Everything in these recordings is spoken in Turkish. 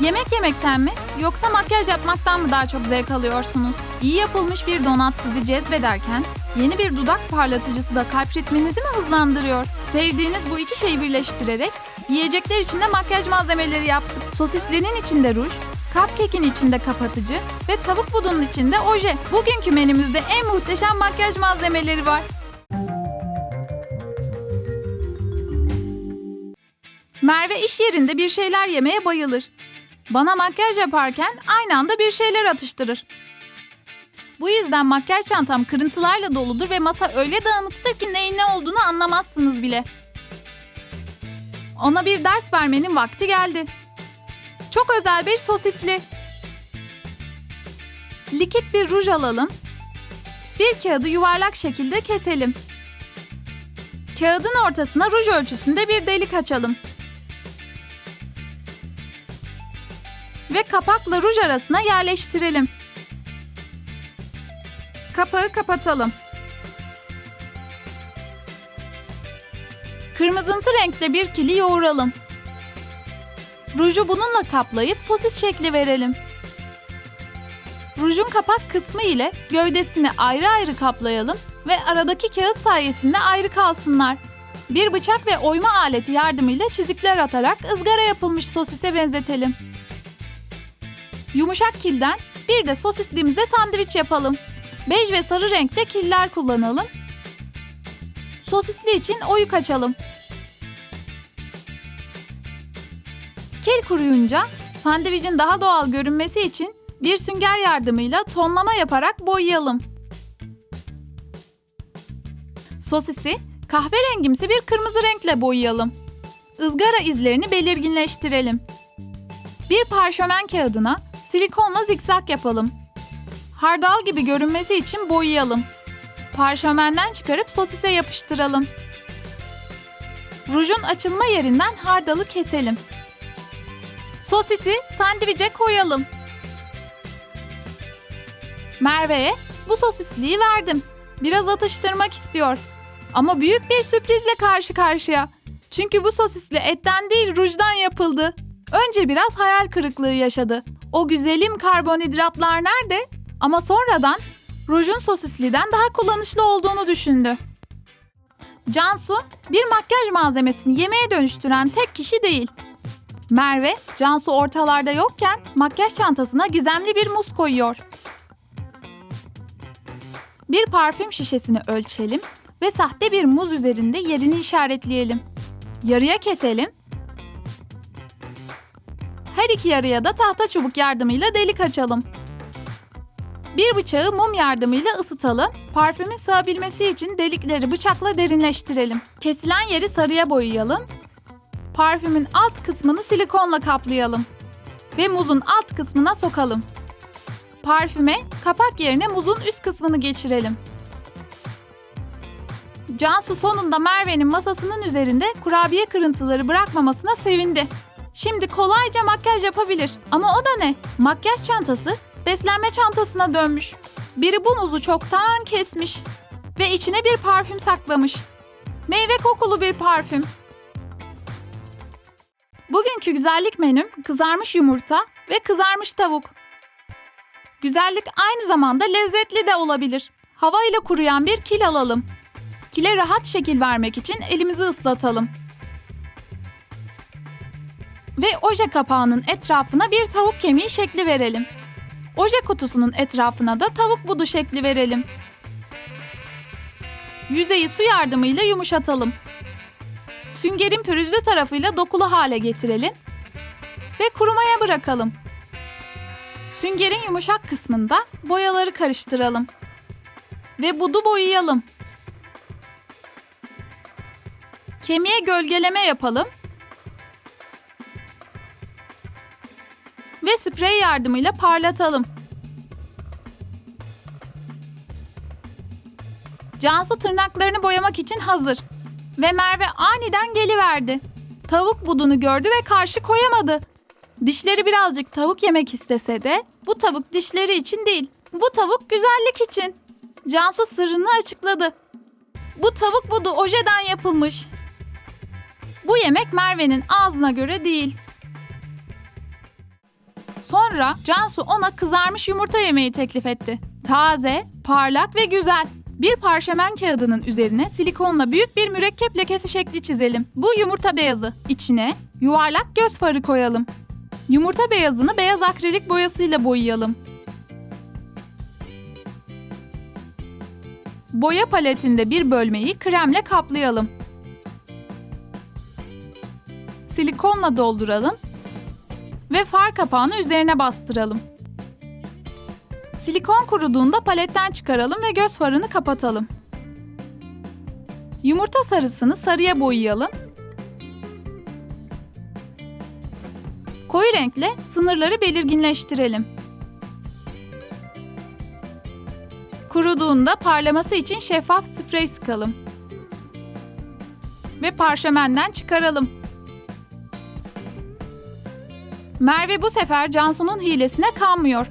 Yemek yemekten mi yoksa makyaj yapmaktan mı daha çok zevk alıyorsunuz? İyi yapılmış bir donat sizi cezbederken yeni bir dudak parlatıcısı da kalp ritminizi mi hızlandırıyor? Sevdiğiniz bu iki şeyi birleştirerek yiyecekler içinde makyaj malzemeleri yaptık. Sosislerin içinde ruj, cupcake'in içinde kapatıcı ve tavuk budunun içinde oje. Bugünkü menümüzde en muhteşem makyaj malzemeleri var. Merve iş yerinde bir şeyler yemeye bayılır. Bana makyaj yaparken aynı anda bir şeyler atıştırır. Bu yüzden makyaj çantam kırıntılarla doludur ve masa öyle dağınıktır ki neyin ne olduğunu anlamazsınız bile. Ona bir ders vermenin vakti geldi. Çok özel bir sosisli. Likit bir ruj alalım. Bir kağıdı yuvarlak şekilde keselim. Kağıdın ortasına ruj ölçüsünde bir delik açalım. Ve kapakla ruj arasına yerleştirelim. Kapağı kapatalım. Kırmızımsı renkte bir kili yoğuralım. Ruju bununla kaplayıp sosis şekli verelim. Rujun kapak kısmı ile gövdesini ayrı ayrı kaplayalım ve aradaki kağıt sayesinde ayrı kalsınlar. Bir bıçak ve oyma aleti yardımıyla çizikler atarak ızgara yapılmış sosise benzetelim. Yumuşak kilden bir de sosisliğimize sandviç yapalım. Bej ve sarı renkte killer kullanalım. Sosisli için oyuk açalım. Kil kuruyunca sandviçin daha doğal görünmesi için bir sünger yardımıyla tonlama yaparak boyayalım. Sosisi kahverengimsi bir kırmızı renkle boyayalım. Izgara izlerini belirginleştirelim. Bir parşömen kağıdına Silikonla zikzak yapalım. Hardal gibi görünmesi için boyayalım. Parşömenden çıkarıp sosise yapıştıralım. Rujun açılma yerinden hardalı keselim. Sosisi sandviçe koyalım. Merve'ye bu sosisliği verdim. Biraz atıştırmak istiyor. Ama büyük bir sürprizle karşı karşıya. Çünkü bu sosisli etten değil rujdan yapıldı. Önce biraz hayal kırıklığı yaşadı. O güzelim karbonhidratlar nerede? Ama sonradan rujun sosisliden daha kullanışlı olduğunu düşündü. Cansu bir makyaj malzemesini yemeğe dönüştüren tek kişi değil. Merve, Cansu ortalarda yokken makyaj çantasına gizemli bir muz koyuyor. Bir parfüm şişesini ölçelim ve sahte bir muz üzerinde yerini işaretleyelim. Yarıya keselim her iki yarıya da tahta çubuk yardımıyla delik açalım. Bir bıçağı mum yardımıyla ısıtalım. Parfümün sığabilmesi için delikleri bıçakla derinleştirelim. Kesilen yeri sarıya boyayalım. Parfümün alt kısmını silikonla kaplayalım. Ve muzun alt kısmına sokalım. Parfüme kapak yerine muzun üst kısmını geçirelim. Cansu sonunda Merve'nin masasının üzerinde kurabiye kırıntıları bırakmamasına sevindi. Şimdi kolayca makyaj yapabilir. Ama o da ne? Makyaj çantası beslenme çantasına dönmüş. Biri bu muzu çoktan kesmiş ve içine bir parfüm saklamış. Meyve kokulu bir parfüm. Bugünkü güzellik menüm kızarmış yumurta ve kızarmış tavuk. Güzellik aynı zamanda lezzetli de olabilir. Hava ile kuruyan bir kil alalım. Kile rahat şekil vermek için elimizi ıslatalım ve oje kapağının etrafına bir tavuk kemiği şekli verelim. Oje kutusunun etrafına da tavuk budu şekli verelim. Yüzeyi su yardımıyla yumuşatalım. Süngerin pürüzlü tarafıyla dokulu hale getirelim ve kurumaya bırakalım. Süngerin yumuşak kısmında boyaları karıştıralım ve budu boyayalım. Kemiğe gölgeleme yapalım ve sprey yardımıyla parlatalım. Cansu tırnaklarını boyamak için hazır. Ve Merve aniden geliverdi. Tavuk budunu gördü ve karşı koyamadı. Dişleri birazcık tavuk yemek istese de bu tavuk dişleri için değil. Bu tavuk güzellik için. Cansu sırrını açıkladı. Bu tavuk budu ojeden yapılmış. Bu yemek Merve'nin ağzına göre değil. Sonra Cansu ona kızarmış yumurta yemeği teklif etti. Taze, parlak ve güzel. Bir parşömen kağıdının üzerine silikonla büyük bir mürekkep lekesi şekli çizelim. Bu yumurta beyazı. İçine yuvarlak göz farı koyalım. Yumurta beyazını beyaz akrilik boyasıyla boyayalım. Boya paletinde bir bölmeyi kremle kaplayalım. Silikonla dolduralım ve far kapağını üzerine bastıralım. Silikon kuruduğunda paletten çıkaralım ve göz farını kapatalım. Yumurta sarısını sarıya boyayalım. Koyu renkle sınırları belirginleştirelim. Kuruduğunda parlaması için şeffaf sprey sıkalım. Ve parşömenden çıkaralım. Merve bu sefer Cansu'nun hilesine kanmıyor.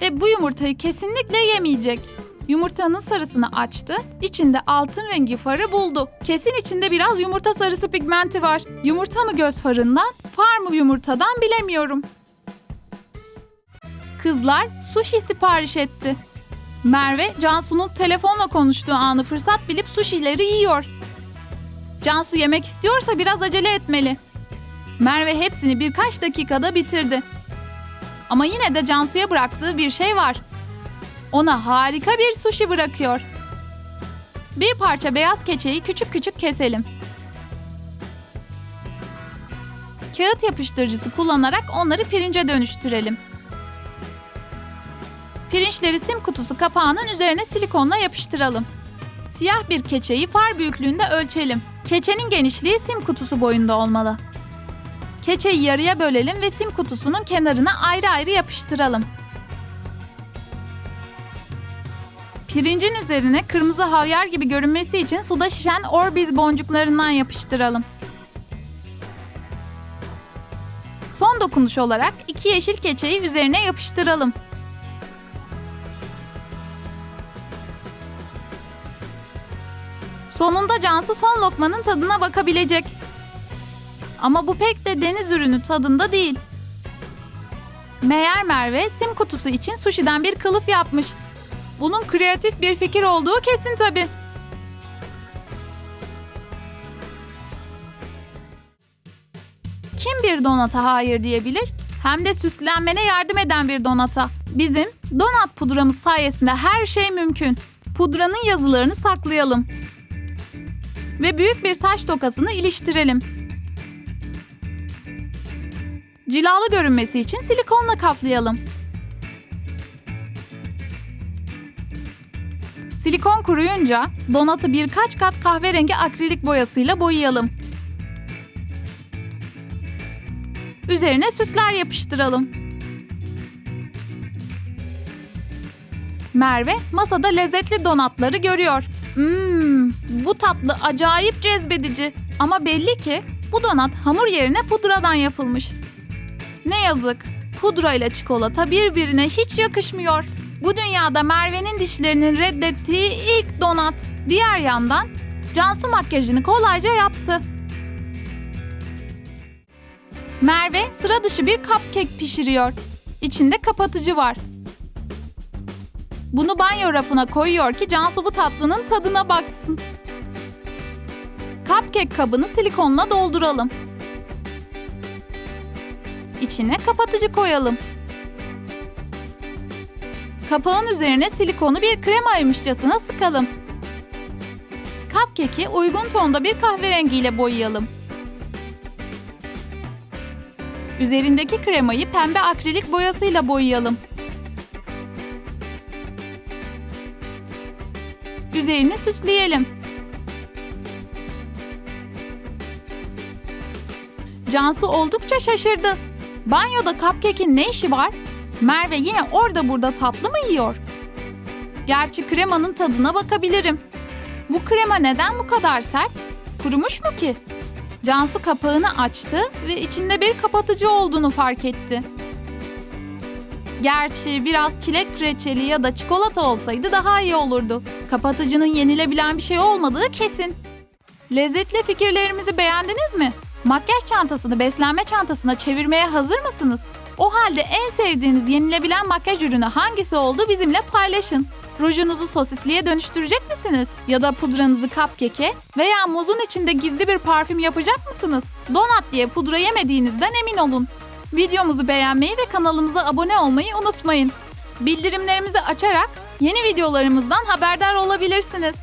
Ve bu yumurtayı kesinlikle yemeyecek. Yumurtanın sarısını açtı, içinde altın rengi farı buldu. Kesin içinde biraz yumurta sarısı pigmenti var. Yumurta mı göz farından, far mı yumurtadan bilemiyorum. Kızlar sushi sipariş etti. Merve, Cansu'nun telefonla konuştuğu anı fırsat bilip sushi'leri yiyor. Cansu yemek istiyorsa biraz acele etmeli. Merve hepsini birkaç dakikada bitirdi. Ama yine de Cansu'ya bıraktığı bir şey var. Ona harika bir sushi bırakıyor. Bir parça beyaz keçeyi küçük küçük keselim. Kağıt yapıştırıcısı kullanarak onları pirince dönüştürelim. Pirinçleri sim kutusu kapağının üzerine silikonla yapıştıralım. Siyah bir keçeyi far büyüklüğünde ölçelim. Keçenin genişliği sim kutusu boyunda olmalı. Keçeyi yarıya bölelim ve sim kutusunun kenarına ayrı ayrı yapıştıralım. Pirincin üzerine kırmızı havyar gibi görünmesi için suda şişen Orbeez boncuklarından yapıştıralım. Son dokunuş olarak iki yeşil keçeyi üzerine yapıştıralım. Sonunda Cansu son lokmanın tadına bakabilecek. Ama bu pek de deniz ürünü tadında değil. Meğer Merve sim kutusu için sushi'den bir kılıf yapmış. Bunun kreatif bir fikir olduğu kesin tabii. Kim bir donata hayır diyebilir? Hem de süslenmene yardım eden bir donata. Bizim donat pudramız sayesinde her şey mümkün. Pudranın yazılarını saklayalım. Ve büyük bir saç tokasını iliştirelim. Cilalı görünmesi için silikonla kaplayalım. Silikon kuruyunca donatı birkaç kat kahverengi akrilik boyasıyla boyayalım. Üzerine süsler yapıştıralım. Merve masada lezzetli donatları görüyor. Mmm, bu tatlı acayip cezbedici. Ama belli ki bu donat hamur yerine pudradan yapılmış. Ne yazık. Pudra ile çikolata birbirine hiç yakışmıyor. Bu dünyada Merve'nin dişlerinin reddettiği ilk donat. Diğer yandan Cansu makyajını kolayca yaptı. Merve sıra dışı bir cupcake pişiriyor. İçinde kapatıcı var. Bunu banyo rafına koyuyor ki Cansu bu tatlının tadına baksın. Cupcake kabını silikonla dolduralım. İçine kapatıcı koyalım. Kapağın üzerine silikonu bir kremaymışçasına sıkalım. Cupcake'i uygun tonda bir kahverengiyle boyayalım. Üzerindeki kremayı pembe akrilik boyasıyla boyayalım. Üzerini süsleyelim. Cansu oldukça şaşırdı. Banyoda cupcake'in ne işi var? Merve yine orada burada tatlı mı yiyor? Gerçi kremanın tadına bakabilirim. Bu krema neden bu kadar sert? Kurumuş mu ki? Cansu kapağını açtı ve içinde bir kapatıcı olduğunu fark etti. Gerçi biraz çilek reçeli ya da çikolata olsaydı daha iyi olurdu. Kapatıcının yenilebilen bir şey olmadığı kesin. Lezzetli fikirlerimizi beğendiniz mi? Makyaj çantasını beslenme çantasına çevirmeye hazır mısınız? O halde en sevdiğiniz yenilebilen makyaj ürünü hangisi oldu bizimle paylaşın. Rujunuzu sosisliye dönüştürecek misiniz? Ya da pudranızı cupcake'e veya muzun içinde gizli bir parfüm yapacak mısınız? Donat diye pudra yemediğinizden emin olun. Videomuzu beğenmeyi ve kanalımıza abone olmayı unutmayın. Bildirimlerimizi açarak yeni videolarımızdan haberdar olabilirsiniz.